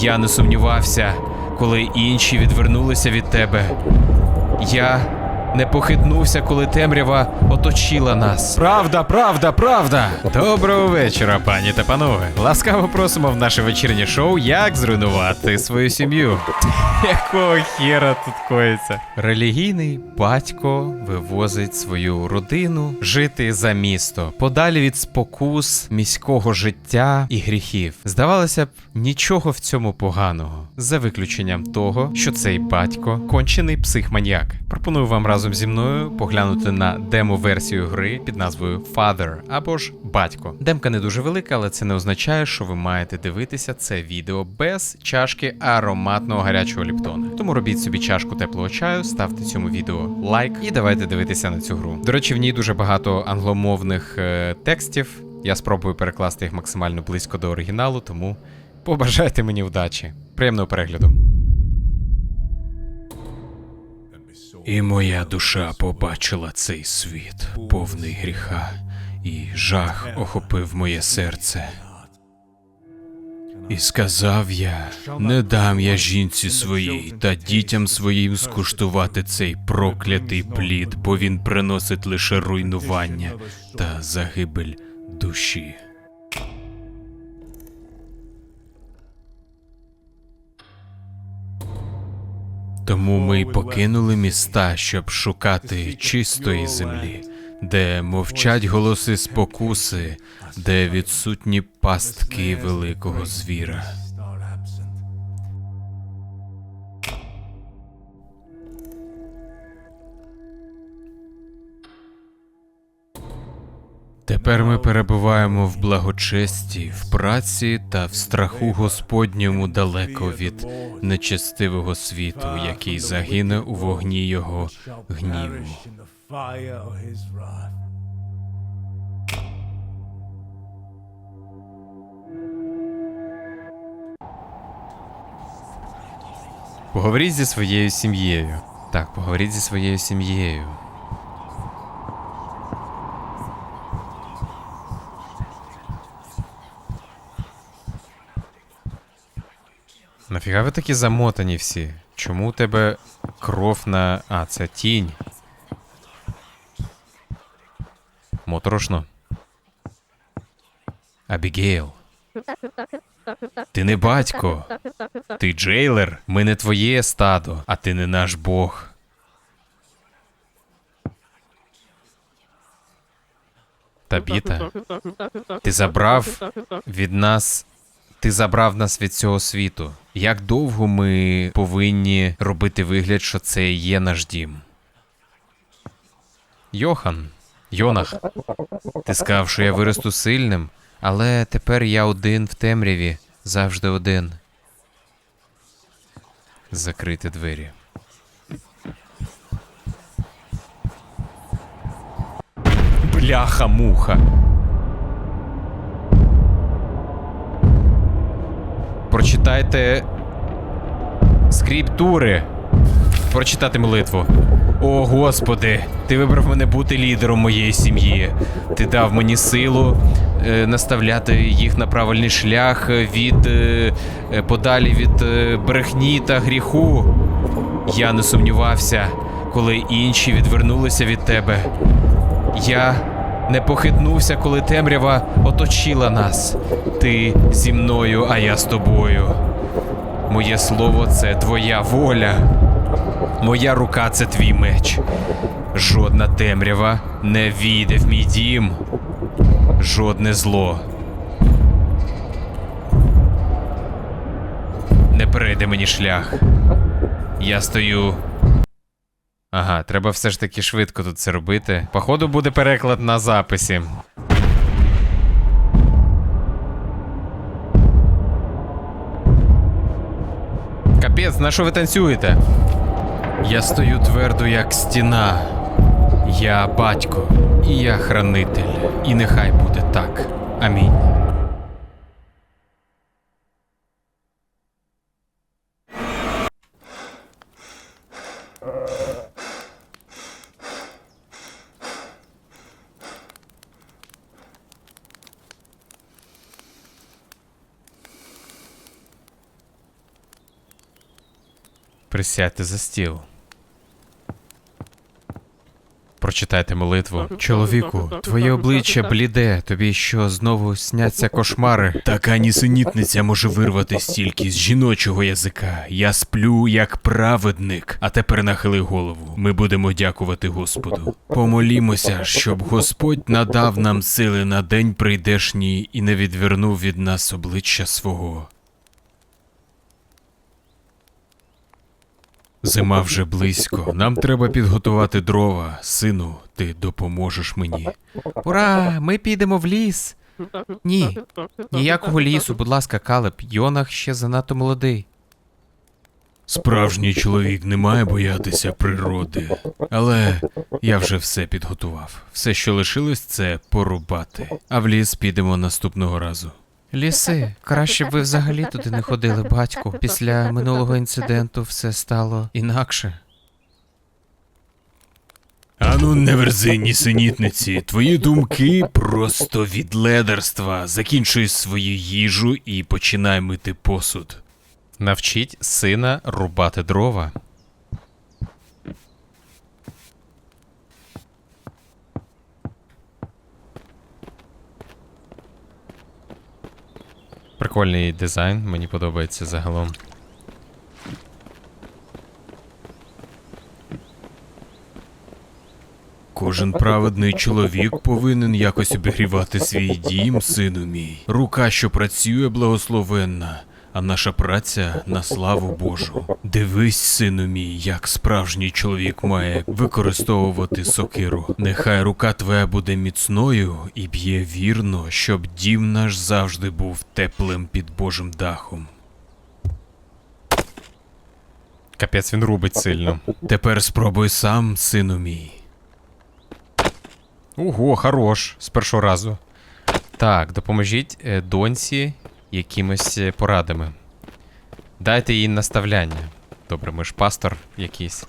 Я не сумнівався, коли інші відвернулися від тебе. Я не похитнувся, коли темрява оточила нас. Правда, правда, правда. Доброго вечора, пані та панове. Ласкаво просимо в наше вечірнє шоу Як зруйнувати свою сім'ю. Якого хера тут коїться? Релігійний батько вивозить свою родину жити за місто, подалі від спокус міського життя і гріхів. Здавалося б, нічого в цьому поганого, за виключенням того, що цей батько кончений психманіяк. Пропоную вам разом зі мною поглянути на демо-версію гри під назвою Father або ж Батько. Демка не дуже велика, але це не означає, що ви маєте дивитися це відео без чашки ароматного гарячого ліптона. Тому робіть собі чашку теплого чаю, ставте цьому відео лайк і давайте дивитися на цю гру. До речі, в ній дуже багато англомовних е, текстів. Я спробую перекласти їх максимально близько до оригіналу, тому побажайте мені вдачі. Приємного перегляду. І моя душа побачила цей світ, повний гріха, і жах охопив моє серце. І сказав я: не дам я жінці своїй та дітям своїм скуштувати цей проклятий плід, бо він приносить лише руйнування та загибель душі. Тому ми й покинули міста, щоб шукати чистої землі, де мовчать голоси спокуси, де відсутні пастки великого звіра. Тепер ми перебуваємо в благочесті, в праці та в страху Господньому далеко від нечестивого світу, який загине у вогні його гніву. Поговоріть зі своєю сім'єю. Так, поговоріть зі своєю сім'єю. Нафіга ви такі замотані всі? Чому у тебе кров на. А, це тінь. Моторошно. Абігейл. Ти не батько. Ти джейлер. Ми не твоє стадо, а ти не наш Бог. Табіта, ти забрав від нас ти забрав нас від цього світу. Як довго ми повинні робити вигляд, що це є наш дім? Йохан, Йонах, ти сказав, що я виросту сильним, але тепер я один в темряві, завжди один. Закрити двері. Бляха-муха. Прочитайте скриптури. Прочитати молитву. О, Господи, ти вибрав мене бути лідером моєї сім'ї. Ти дав мені силу е, наставляти їх на правильний шлях е, від е, е, подалі від е, брехні та гріху. Я не сумнівався, коли інші відвернулися від тебе. Я не похитнувся, коли темрява оточила нас. Ти зі мною, а я з тобою. Моє слово це твоя воля. Моя рука це твій меч. Жодна темрява не війде в мій дім. Жодне зло. Не перейде мені шлях. Я стою Ага, треба все ж таки швидко тут це робити. Походу буде переклад на записі. Капець, на що ви танцюєте? Я стою твердо, як стіна. Я батько, і я хранитель. І нехай буде так. Амінь. Присядьте за стіл. Прочитайте молитву. Чоловіку, твоє обличчя бліде, тобі що знову сняться кошмари. Така нісенітниця може вирватись тільки з жіночого язика. Я сплю як праведник. А тепер нахили голову. Ми будемо дякувати Господу. Помолімося, щоб Господь надав нам сили на день прийдешній і не відвернув від нас обличчя свого. Зима вже близько. Нам треба підготувати дрова. Сину, ти допоможеш мені. Ура! Ми підемо в ліс. Ні. Ніякого лісу, будь ласка, Калеб. Йонах ще занадто молодий. Справжній чоловік не має боятися природи. Але я вже все підготував. Все, що лишилось, це порубати. А в ліс підемо наступного разу. Ліси, краще б ви взагалі туди не ходили, батьку. Після минулого інциденту все стало інакше. Ану, не верзи нісенітниці. Твої думки просто від ледерства. Закінчуй свою їжу і починай мити посуд. Навчіть сина рубати дрова. Прикольний дизайн, мені подобається загалом. Кожен праведний чоловік повинен якось обігрівати свій дім, сину мій. Рука, що працює, благословенна, а наша праця на славу Божу. Дивись, сину мій, як справжній чоловік має використовувати сокиру. Нехай рука твоя буде міцною і б'є вірно, щоб дім наш завжди був теплим під Божим дахом. Капець він рубить сильно. Тепер спробуй сам, сину мій. Ого, хорош, з першого разу. Так, допоможіть е, доньці якимось е, порадами. Дайте їй наставляння. Добре, ми ж пастор якийсь.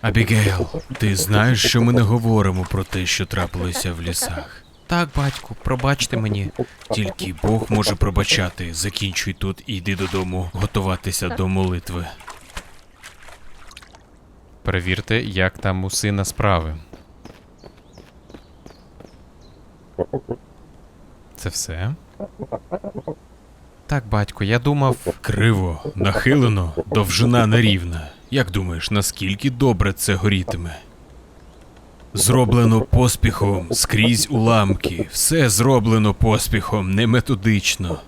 Абігейл, ти знаєш, що ми не говоримо про те, що трапилося в лісах. Так, батьку, пробачте мені. Тільки Бог може пробачати. Закінчуй тут і йди додому готуватися до молитви. Перевірте, як там у сина справи. Це все? Так, батько, я думав. Криво, нахилено, довжина нерівна. Як думаєш, наскільки добре це горітиме? Зроблено поспіхом, скрізь уламки. Все зроблено поспіхом, не методично.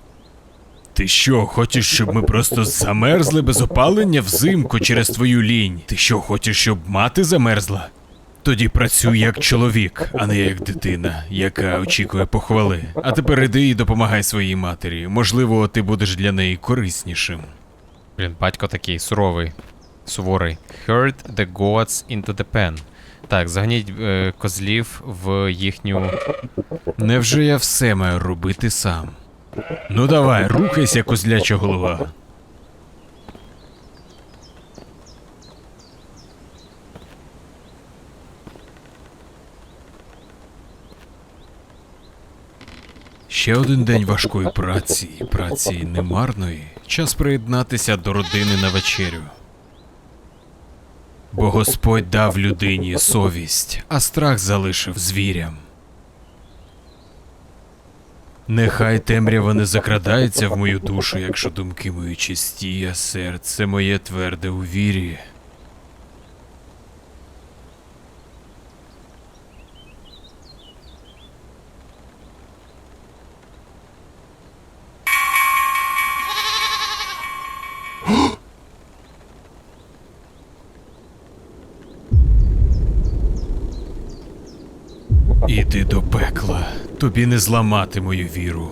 Ти що, хочеш, щоб ми просто замерзли без опалення взимку через твою лінь? Ти що, хочеш, щоб мати замерзла? Тоді працюй як чоловік, а не як дитина, яка очікує похвали. А тепер іди і допомагай своїй матері. Можливо, ти будеш для неї кориснішим. Блін, батько такий суровий, суворий. Herd the goats into the pen. Так, загніть е, козлів в їхню. Невже я все маю робити сам? Ну давай, рухайся, козляча голова. Ще один день важкої праці, праці немарної. Час приєднатися до родини на вечерю. Бо Господь дав людині совість, а страх залишив звірям. Нехай темрява не закрадається в мою душу, якщо думки мої чисті, а серце моє тверде у вірі. Іди до пекла, тобі не зламати мою віру.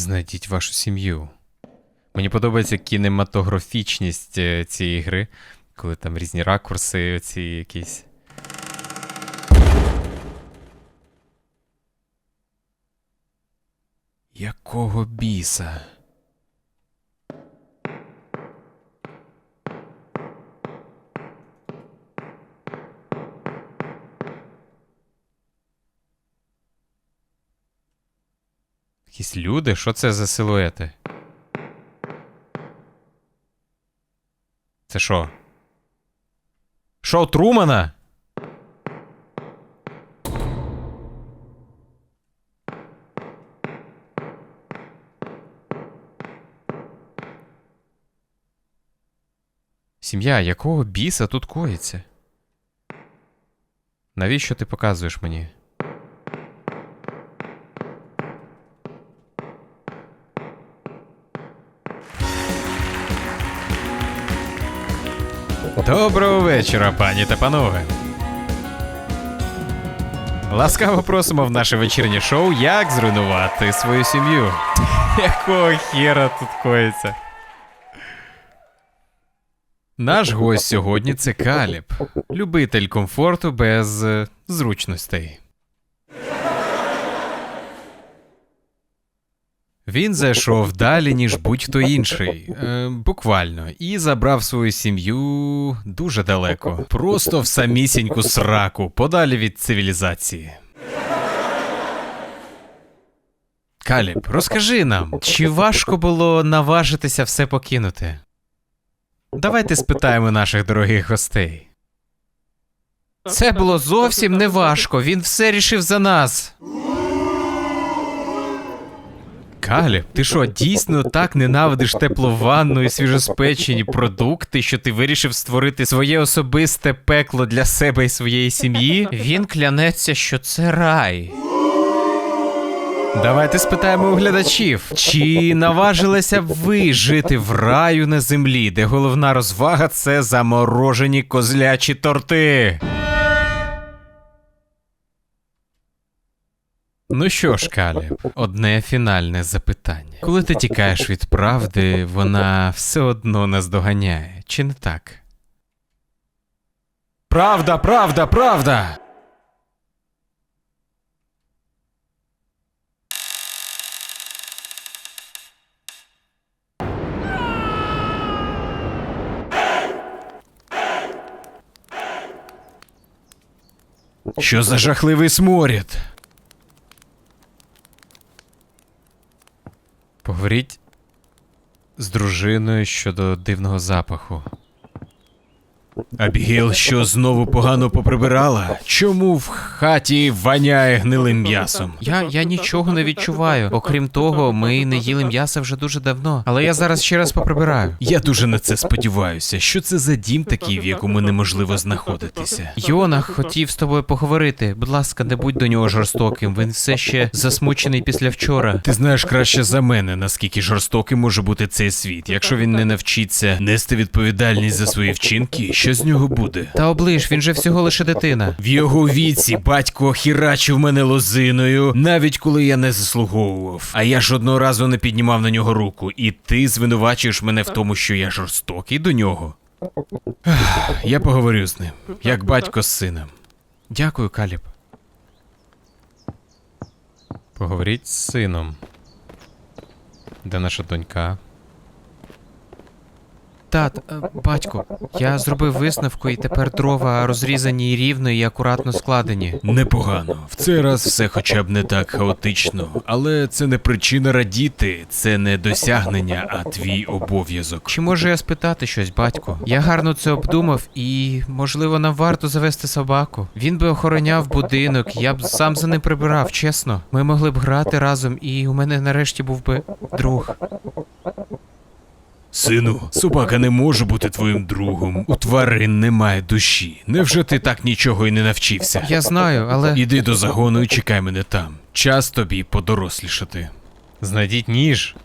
Знайдіть вашу сім'ю. Мені подобається кінематографічність е, цієї гри, коли там різні ракурси, оці якісь. Якого біса? Якісь люди? Що це за силуети? Це що? Шоу Трумана? Сім'я, якого біса тут коїться? Навіщо ти показуєш мені? Доброго вечора, пані та панове. Ласкаво просимо в наше вечірнє шоу Як зруйнувати свою сім'ю. Якого хера тут коїться? Наш гость сьогодні це Каліб, любитель комфорту без е, зручностей. Він зайшов далі, ніж будь-хто інший, е, буквально, і забрав свою сім'ю дуже далеко, просто в самісіньку сраку, подалі від цивілізації. Каліб, розкажи нам, чи важко було наважитися все покинути? Давайте спитаємо наших дорогих гостей. Це було зовсім не важко, він все рішив за нас. Каліб, ти що, дійсно так ненавидиш теплу ванну і свіжоспечені продукти, що ти вирішив створити своє особисте пекло для себе і своєї сім'ї? Він клянеться, що це рай. Давайте спитаємо у глядачів, чи наважилися б ви жити в раю на землі, де головна розвага це заморожені козлячі торти? Ну що ж, Калі, одне фінальне запитання. Коли ти тікаєш від правди, вона все одно наздоганяє, чи не так? Правда, правда, правда. Що за жахливий сморід? Поговоріть з дружиною щодо дивного запаху. Абігейл що знову погано поприбирала? Чому в хаті воняє гнилим м'ясом? Я, я нічого не відчуваю. Окрім того, ми не їли м'яса вже дуже давно. Але я зараз ще раз поприбираю. Я дуже на це сподіваюся. Що це за дім такий, в якому неможливо знаходитися? Йона хотів з тобою поговорити. Будь ласка, не будь до нього жорстоким. Він все ще засмучений після вчора. Ти знаєш краще за мене, наскільки жорстоким може бути цей світ. Якщо він не навчиться нести відповідальність за свої вчинки, що з нього буде? Та оближ, він же всього лише дитина. В його віці батько хірачив мене лозиною, навіть коли я не заслуговував. А я ж одного разу не піднімав на нього руку, і ти звинувачуєш мене в тому, що я жорстокий до нього. Я поговорю з ним, як батько з сином. Дякую, Каліб. Поговоріть з сином. Де наша донька? Тат, е, батько, я зробив висновку, і тепер дрова розрізані і рівно і акуратно складені. Непогано. В цей раз все хоча б не так хаотично, але це не причина радіти, це не досягнення, а твій обов'язок. Чи можу я спитати щось, батько? Я гарно це обдумав, і можливо нам варто завести собаку. Він би охороняв будинок, я б сам за ним прибирав, чесно. Ми могли б грати разом, і у мене нарешті був би друг. Сину, собака не може бути твоїм другом. У тварин немає душі. Невже ти так нічого і не навчився? Я знаю, але Іди до загону і чекай мене там. Час тобі подорослішати. Знайдіть ніж.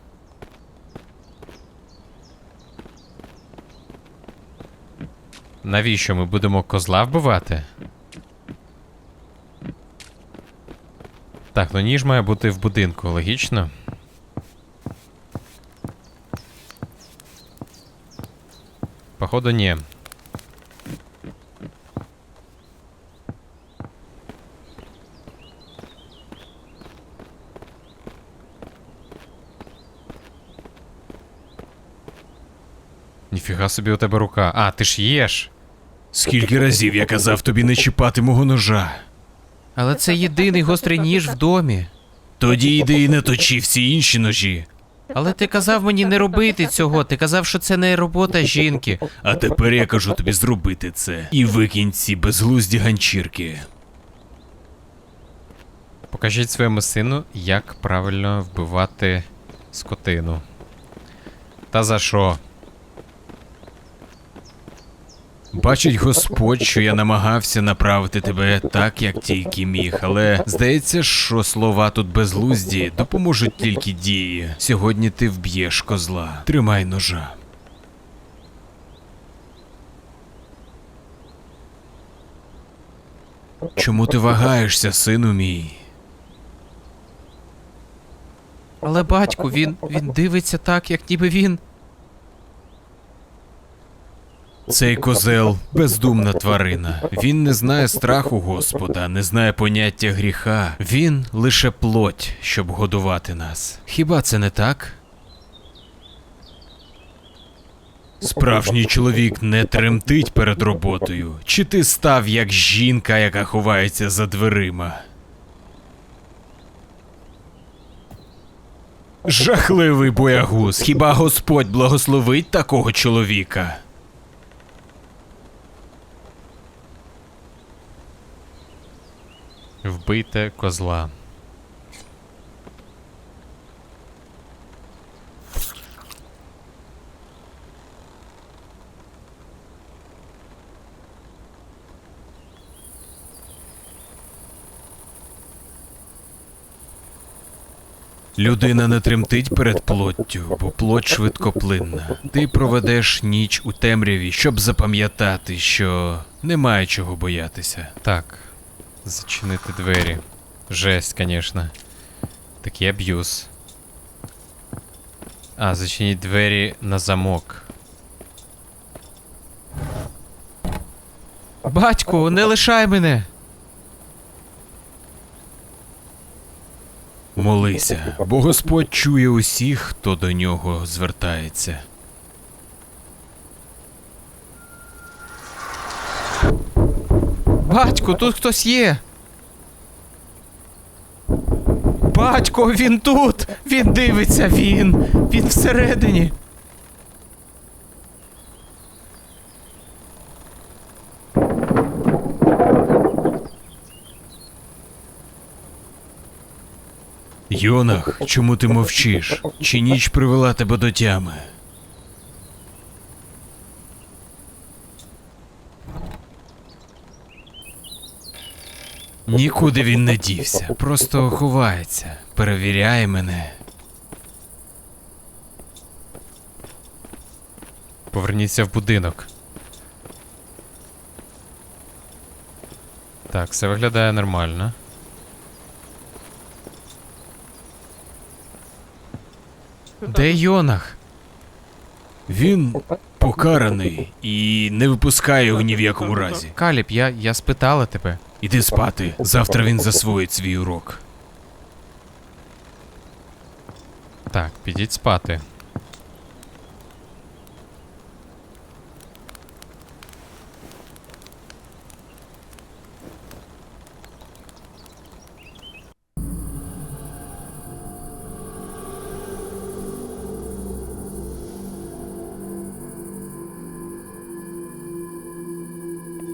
Навіщо ми будемо козла вбивати? Так, ну ніж має бути в будинку, логічно. Походу, ні. Ніфіга собі у тебе рука. А, ти ж їш. Скільки разів я казав тобі не чіпати мого ножа? Але це єдиний гострий ніж в домі. Тоді йди і не точи всі інші ножі. Але ти казав мені не робити цього. Ти казав, що це не робота жінки. А тепер я кажу тобі зробити це. І викинь ці безглузді ганчірки. Покажіть своєму сину, як правильно вбивати скотину. Та за що? Бачить Господь, що я намагався направити тебе так, як тільки міг, але здається, що слова тут безглузді допоможуть тільки дії. Сьогодні ти вб'єш козла. Тримай ножа. Чому ти вагаєшся, сину мій? Але батьку, він, він дивиться так, як ніби він. Цей козел бездумна тварина. Він не знає страху Господа, не знає поняття гріха. Він лише плоть, щоб годувати нас. Хіба це не так? Справжній чоловік не тремтить перед роботою. Чи ти став як жінка, яка ховається за дверима? Жахливий боягуз. Хіба Господь благословить такого чоловіка? Вбийте козла. Людина не тремтить перед плоттю, бо плоть швидкоплинна. Ти проведеш ніч у темряві, щоб запам'ятати, що немає чого боятися. Так. Зачинити двері. Жесть, конечно. Такий аб'юз. А, зачиніть двері на замок. Батьку, не лишай мене. Молися, бо Господь чує усіх, хто до нього звертається. Батьку, тут хтось є. Батько, він тут! Він дивиться, він! Він всередині. Йонах, чому ти мовчиш? Чи ніч привела тебе до тями? Нікуди він не дівся, просто ховається, перевіряє мене. Поверніться в будинок. Так, все виглядає нормально. Де Йонах? Він покараний і не випускає його ні в якому разі. Каліб, я, я спитала тебе. Іди спати. Завтра він засвоїть свій урок. Так, підіть спати.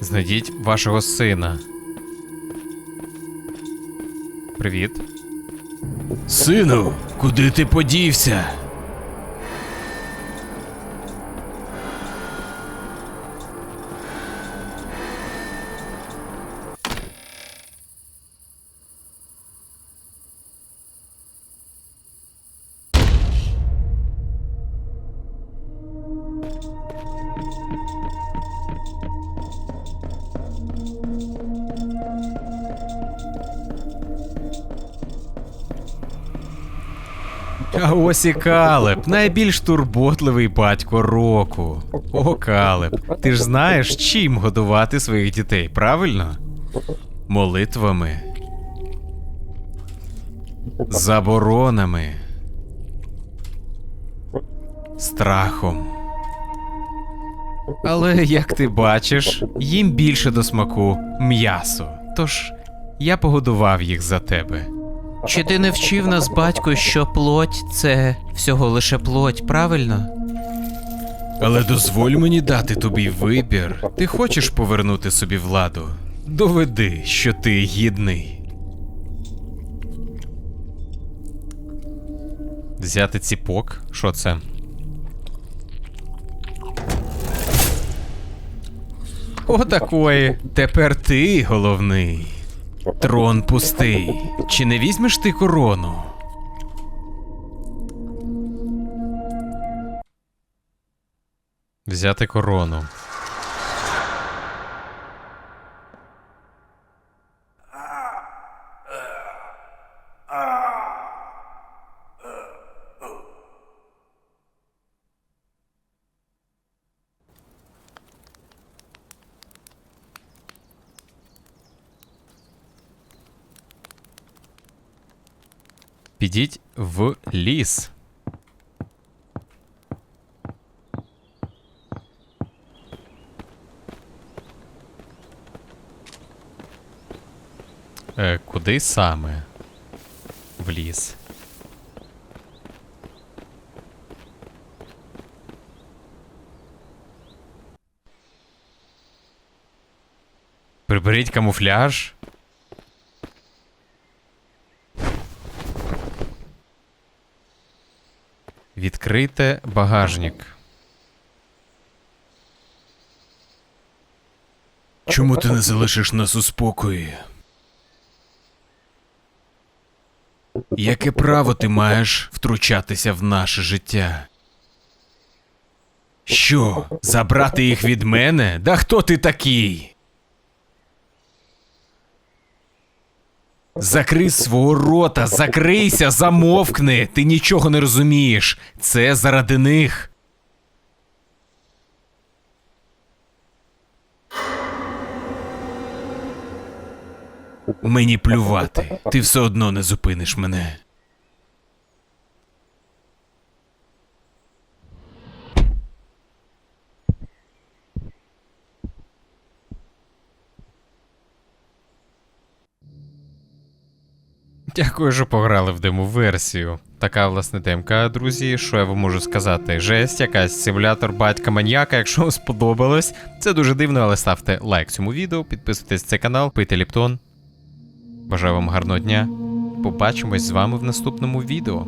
Знайдіть вашого сина. Привіт. Сину, куди ти подівся? Ось і Калеб, найбільш турботливий батько року. О, Калеб, ти ж знаєш, чим годувати своїх дітей, правильно? Молитвами. Заборонами. Страхом. Але як ти бачиш, їм більше до смаку м'ясо. Тож я погодував їх за тебе. Чи ти не вчив нас, батько, що плоть це всього лише плоть, правильно? Але дозволь мені дати тобі вибір. Ти хочеш повернути собі владу? Доведи, що ти гідний. Взяти ціпок? Що це? Отакої. Тепер ти головний. Трон пустий. Чи не візьмеш ти корону? Взяти корону. Підіть в ліс. Е, куди саме? В ліс. Приберіть камуфляж. Відкрийте багажник. Чому ти не залишиш нас у спокої? Яке право ти маєш втручатися в наше життя? Що, забрати їх від мене? Да хто ти такий? Закрий свого рота, закрийся, замовкни. Ти нічого не розумієш. Це заради них. Мені плювати. Ти все одно не зупиниш мене. Дякую, що пограли в демо-версію. Така, власне, демка, друзі. Що я вам можу сказати? Жесть, якась симулятор батька маньяка. Якщо вам сподобалось, це дуже дивно, але ставте лайк цьому відео, підписуйтесь на цей канал, пийте Ліптон. Бажаю вам гарного дня. Побачимось з вами в наступному відео.